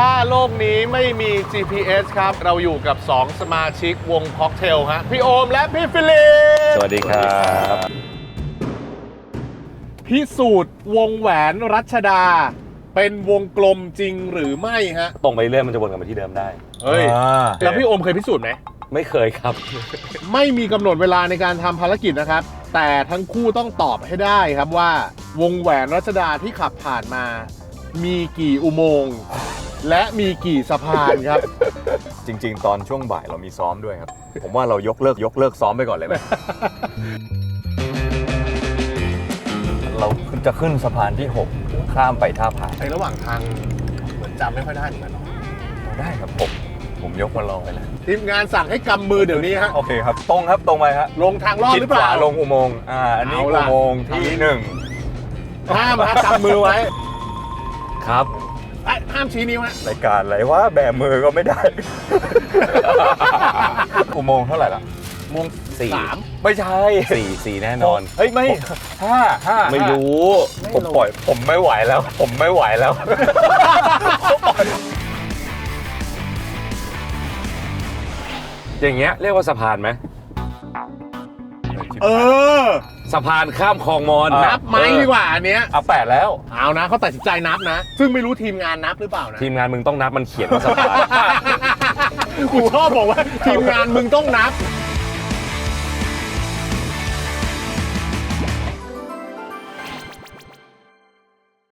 ถ้าโลกนี้ไม่มี GPS ครับ เราอยู่กับ 2 สมาชิกวงค็อกเทลฮะพี่โอมและพี่ฟิลิปสวัสดีครับพิสูจน์วงแหวนรัชดา เป็นวงกลมจริงหรือไม่ฮะตรงไปเรื่อยมันจะวนกลับมาที่เดิมได้ เฮ้ยอ่าแล้วพี่โอมเคยพิสูจน์ไหม ไม่เคยครับ ไม่มีกำหนดเวลาในการทำภารกิจนะครับ แต่ทั้งคู่ต้องตอบให้ได้ครับว่า วงแหวนรัชดาที่ขับผ่านมา มีกี่อุโมงค์ และมีกี่สะพานครับ จริง ๆ ตอนช่วงบ่ายเรามีซ้อมด้วยครับ ผมว่าเรายกเลิกยกเลิกซ้อมไปก่อนเลยไหม เราจะขึ้นสะพานที่ 6 ข้ามไปท่าผาในระหว่างทางเหมือนจำไม่ค่อยได้เหมือนกันเนอะได้ครับผมผมยกมาลองไปแล้วทีมงานสั่งให้กำมือเดี๋ยวนี้ฮะโอเคครับ ตรงครับตรงไปครับลงทางลอดชิดหรือเปล่าขวลงอุโมงค์อ่าอันนี้เอาอุล่ะ โมงค์ที่หนึ่งห้ามฮะกำมือไว้ ครับ เอ้ยห้ามชี้นิ้วฮะรายการอะไรว่าแบมือก็ไม่ได้ อุโมงค์เท่าไหร่ล่ะโมงสี่ สาม ไม่ใช่สี่สี่แน่นอน เฮ้ยไม่ห้าห้าไม่รู้ ผมปล่อย ผมไม่ไหวแล้ว ผมไม่ไหวแล้ว อย่างเงี้ยเรียกว่าสะพานไหมเออ สะพานข้ามคลองมอนอะนับไหมดีกว่าอันเนี้ยเอาแปดแล้ว เอานะเขาตัดสินใจนับนะ ซึ่งไม่รู้ทีมงานนับหรือเปล่านะทีมงานมึงต้องนับมันเขียนว่าสะพาน กูชอบบอกว่าทีมงานมึงต้องนับ